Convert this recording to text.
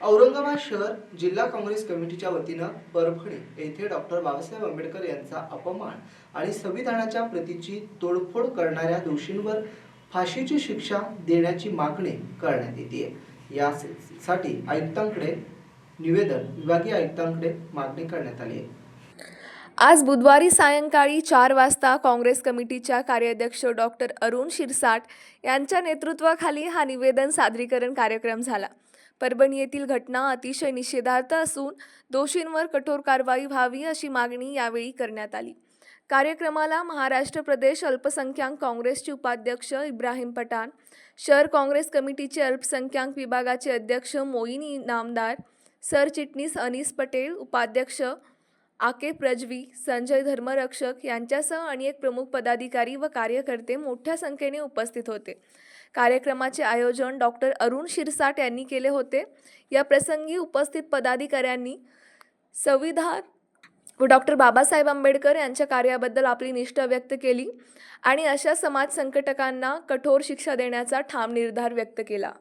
औरंगाबाद शहर जिल्हा काँग्रेस कमिटीच्या वतीनं परभणी येथे डॉक्टर बाबासाहेब आंबेडकर यांचा अपमान आणि संविधानाच्या प्रतीची तोडफोड करणाऱ्या दोषींवर फाशीची शिक्षा देण्याची मागणी करण्यात येते यासाठी आयुक्तांकडे निवेदन विभागीय आयुक्तांकडे मागणी करण्यात आली आहे. आज बुधवारी सायंकाळी चार वाजता काँग्रेस कमिटीच्या कार्याध्यक्ष डॉक्टर अरुण शिरसाट यांच्या नेतृत्वाखाली हा निवेदन सादरीकरण कार्यक्रम झाला. परभणी येथील घटना अतिशय निषेधार्थ असून दोषींवर कठोर कारवाई व्हावी अशी मागणी यावेळी करण्यात आली. कार्यक्रमाला महाराष्ट्र प्रदेश अल्पसंख्याक काँग्रेसचे उपाध्यक्ष इब्राहिम पठाण शहर काँग्रेस कमिटीचे अल्पसंख्याक विभागाचे अध्यक्ष मोईन इनामदार सरचिटणीस अनिस पटेल उपाध्यक्ष आके प्रजवी संजय धर्मरक्षक यांच्यासह अनेक प्रमुख पदाधिकारी व कार्यकर्ते मोठ्या संख्येने उपस्थित होते. कार्यक्रमाचे आयोजन डॉक्टर अरुण शिरसाट यांनी केले होते. या प्रसंगी उपस्थित पदाधिकाऱ्यांनी संविधान व डॉक्टर बाबासाहेब आंबेडकर यांच्या कार्याबद्दल आपली निष्ठा व्यक्त केली आणि अशा समाज संकटकांना कठोर शिक्षा देण्याचा ठाम निर्धार व्यक्त केला.